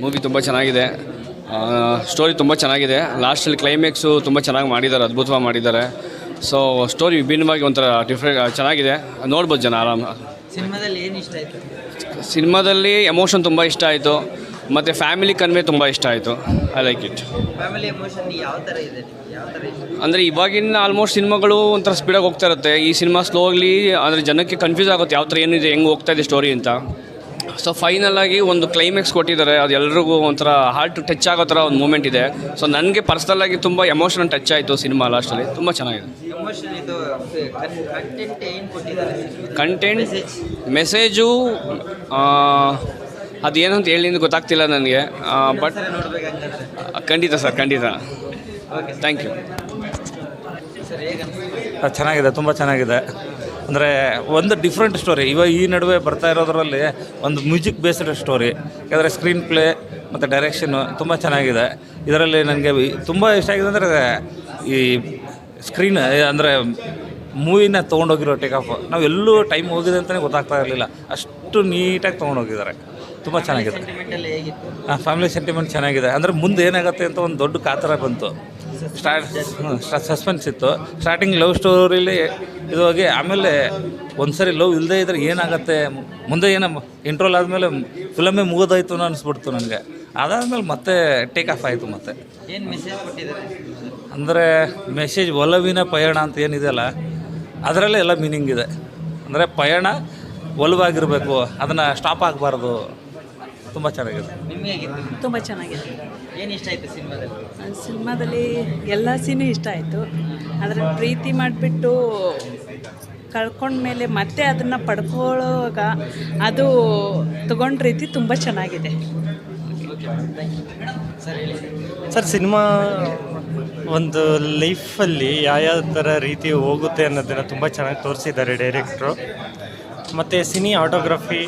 Movie ತುಂಬ ಚೆನ್ನಾಗಿದೆ. Story ತುಂಬ ಚೆನ್ನಾಗಿದೆ. ಲಾಸ್ಟಲ್ಲಿ ಕ್ಲೈಮ್ಯಾಕ್ಸು ತುಂಬ ಚೆನ್ನಾಗಿ ಮಾಡಿದ್ದಾರೆ ಅದ್ಭುತವಾಗಿ ಮಾಡಿದ್ದಾರೆ. ಸೊ ಸ್ಟೋರಿ ವಿಭಿನ್ನವಾಗಿ ಒಂಥರ ಡಿಫ್ರೆಂಟ್ ಚೆನ್ನಾಗಿದೆ. ನೋಡ್ಬೋದು ಜನ ಆರಾಮ. ಸಿನಿಮಾದಲ್ಲಿ ಏನು ಇಷ್ಟ ಆಯ್ತು? ಸಿನಿಮಾದಲ್ಲಿ ಎಮೋಷನ್ ತುಂಬ ಇಷ್ಟ ಆಯಿತು. ಮತ್ತು ಫ್ಯಾಮಿಲಿ ಕನ್ವೆ ತುಂಬ ಇಷ್ಟ ಆಯಿತು. I like it family emotion ಯಾವ ಥರ ಇದೆ ಯಾವ ಥರ ಇಷ್ಟ? ಅಂದರೆ ಇವಾಗಿನ ಆಲ್ಮೋಸ್ಟ್ ಸಿನಿಮಾಗಳು ಒಂಥರ ಸ್ಪೀಡಾಗಿ ಹೋಗ್ತಾ ಇರುತ್ತೆ. ಈ ಸಿನಿಮಾ ಆಗಲಿ ಅಂದರೆ ಜನಕ್ಕೆ ಕನ್ಫ್ಯೂಸ್ ಆಗುತ್ತೆ ಯಾವ ಥರ ಏನಿದೆ ಹೆಂಗೆ ಹೋಗ್ತಾ ಇದೆ ಸ್ಟೋರಿ ಅಂತ. ಸೊ ಫೈನಲ್ ಆಗಿ ಒಂದು ಕ್ಲೈಮ್ಯಾಕ್ಸ್ ಕೊಟ್ಟಿದ್ದಾರೆ. ಅದು ಎಲ್ರಿಗೂ ಒಂಥರ ಹಾರ್ಟ್ ಟಚ್ ಆಗೋ ಥರ ಒಂದು ಮೂಮೆಂಟ್ ಇದೆ. ಸೊ ನನಗೆ ಪರ್ಸ್ನಲ್ ಆಗಿ ತುಂಬ ಎಮೋಷನಲ್ ಟಚ್ ಆಯಿತು ಸಿನಿಮಾ ಲಾಸ್ಟಲ್ಲಿ ತುಂಬ ಚೆನ್ನಾಗಿದೆ. ಕಂಟೆಂಟ್. ಮೆಸೇಜು ಅದು ಏನಂತ ಅಂತ ಗೊತ್ತಾಗ್ತಿಲ್ಲ ನನಗೆ. ಬಟ್ ಖಂಡಿತ ಸರ್ ಖಂಡಿತ ಓಕೆ ಥ್ಯಾಂಕ್ ಯು ಚೆನ್ನಾಗಿದೆ ತುಂಬ ಚೆನ್ನಾಗಿದೆ. ಅಂದರೆ ಒಂದು ಡಿಫ್ರೆಂಟ್ ಸ್ಟೋರಿ ಇವಾಗ ಈ ನಡುವೆ ಬರ್ತಾ ಇರೋದ್ರಲ್ಲಿ ಒಂದು ಮ್ಯೂಸಿಕ್ ಬೇಸ್ಡ್ ಸ್ಟೋರಿ ಯಾಕಂದರೆ ಸ್ಕ್ರೀನ್ ಪ್ಲೇ ಮತ್ತು ಡೈರೆಕ್ಷನ್ನು ತುಂಬ ಚೆನ್ನಾಗಿದೆ. ಇದರಲ್ಲಿ ನನಗೆ ತುಂಬ ಇಷ್ಟ ಆಗಿದೆ ಅಂದರೆ ಈ ಸ್ಕ್ರೀನ್ ಅಂದರೆ ಮೂವಿನ ತೊಗೊಂಡೋಗಿರೋ ಟೇಕ್ ಆಫ್ ನಾವು ಎಲ್ಲೂ ಟೈಮ್ ಹೋಗಿದೆ ಅಂತಲೇ ಗೊತ್ತಾಗ್ತಾ ಇರಲಿಲ್ಲ. ಅಷ್ಟು ನೀಟಾಗಿ ತೊಗೊಂಡೋಗಿದ್ದಾರೆ. ತುಂಬ ಚೆನ್ನಾಗಿದೆ. ಹಾಂ ಫ್ಯಾಮಿಲಿ ಸೆಂಟಿಮೆಂಟ್ ಚೆನ್ನಾಗಿದೆ. ಅಂದರೆ ಮುಂದೆ ಏನಾಗುತ್ತೆ ಅಂತ ಒಂದು ದೊಡ್ಡ ಕಾತರ ಬಂತು. ಸ್ಟಾರ್ಟ್ ಸಸ್ಪೆನ್ಸ್ ಇತ್ತು. ಸ್ಟಾರ್ಟಿಂಗ್ ಲವ್ ಸ್ಟೋರಿಲಿ ಇದು ಹೋಗಿ ಆಮೇಲೆ ಒಂದ್ಸರಿ ಲವ್ ಇಲ್ಲದೇ ಇದ್ರೆ ಏನಾಗುತ್ತೆ? ಮುಂದೆ ಏನೋ ಇಂಟ್ರೋಲ್ ಆದಮೇಲೆ ಫಿಲಮೇ ಮುಗಿದೋಯ್ತು ಅನ್ನೋ ಅನಿಸ್ಬಿಡ್ತು ನನಗೆ. ಅದಾದಮೇಲೆ ಮತ್ತೆ ಟೇಕ್ ಆಫ್ ಆಯಿತು ಮತ್ತೆ. ಏನು ಮೆಸೇಜ್ ಕೊಟ್ಟಿದ್ದಾರೆ? ಅಂದರೆ ಮೆಸೇಜ್ ಒಲವಿನ ಪಯಣ ಅಂತ ಏನಿದೆಯಲ್ಲ ಅದರಲ್ಲೇ ಎಲ್ಲ ಮೀನಿಂಗ್ ಇದೆ. ಅಂದರೆ ಪಯಣ ಒಲವಾಗಿರಬೇಕು ಅದನ್ನು ಸ್ಟಾಪ್ ಆಗಬಾರ್ದು. ತುಂಬ ಚೆನ್ನಾಗಿದೆ ನಿಮ್ಗೆ ಹೇಗಿತ್ತು ತುಂಬ ಚೆನ್ನಾಗಿದೆ. ಏನು ಇಷ್ಟ ಆಯ್ತು ಸಿನಿಮಾದಲ್ಲಿ? ಆ ಸಿನಿಮಾದಲ್ಲಿ ಎಲ್ಲ ಸೀನು ಇಷ್ಟ ಆಯಿತು. ಆದರೆ ಪ್ರೀತಿ ಮಾಡಿಬಿಟ್ಟು ಕಳ್ಕೊಂಡ್ಮೇಲೆ ಮತ್ತೆ ಅದನ್ನು ಪಡ್ಕೊಳ್ಳುವಾಗ ಅದು ತಗೊಂಡ ರೀತಿ ತುಂಬ ಚೆನ್ನಾಗಿದೆ. ಸರ್ ಸಿನಿಮಾ ಒಂದು ಲೈಫಲ್ಲಿ ಯಾವ ಥರ ರೀತಿ ಹೋಗುತ್ತೆ ಅನ್ನೋದನ್ನು ತುಂಬ ಚೆನ್ನಾಗಿ ತೋರಿಸಿದ್ದಾರೆ ಡೈರೆಕ್ಟ್ರು ಮತ್ತು ಸಿನಿ ಆಟೋಗ್ರಫಿ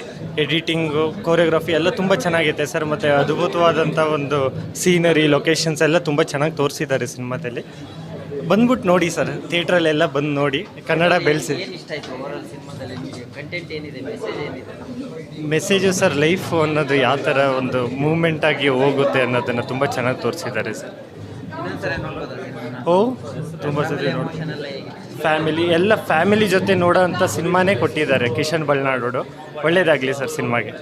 ಎಡಿಟಿಂಗು ಕೋರಿಯೋಗ್ರಫಿ ಎಲ್ಲ ತುಂಬ ಚೆನ್ನಾಗಿದೆ ಸರ್. ಮತ್ತು ಅದ್ಭುತವಾದಂಥ ಒಂದು ಸೀನರಿ ಲೊಕೇಶನ್ಸ್ ಎಲ್ಲ ತುಂಬ ಚೆನ್ನಾಗಿ ತೋರಿಸಿದ್ದಾರೆ ಸಿನಿಮಾದಲ್ಲಿ. ಬಂದ್ಬಿಟ್ಟು ನೋಡಿ ಸರ್ ಥಿಯೇಟ್ರಲ್ಲೆಲ್ಲ ಬಂದು ನೋಡಿ. ಕನ್ನಡ ಬೆಳೆಸಿ. ಮೆಸೇಜ್ ಸರ್ ಲೈಫು ಅನ್ನೋದು ಯಾವ ಥರ ಒಂದು ಮೂಮೆಂಟಾಗಿ ಹೋಗುತ್ತೆ ಅನ್ನೋದನ್ನು ತುಂಬ ಚೆನ್ನಾಗಿ ತೋರಿಸಿದ್ದಾರೆ ಸರ್. ಓ ತುಂಬ ಸರಿ ನೋಡಿ ಫ್ಯಾಮಿಲಿ ಎಲ್ಲ ಫ್ಯಾಮಿಲಿ ಜೊತೆ ನೋಡೋ ಅಂಥ ಸಿನಿಮಾನೇ ಕೊಟ್ಟಿದ್ದಾರೆ ಕಿಶನ್ ಬಳ್ನಾಡೋಡು. ಒಳ್ಳೆಯದಾಗಲಿ ಸರ್ ಸಿನಿಮಾಗೆ.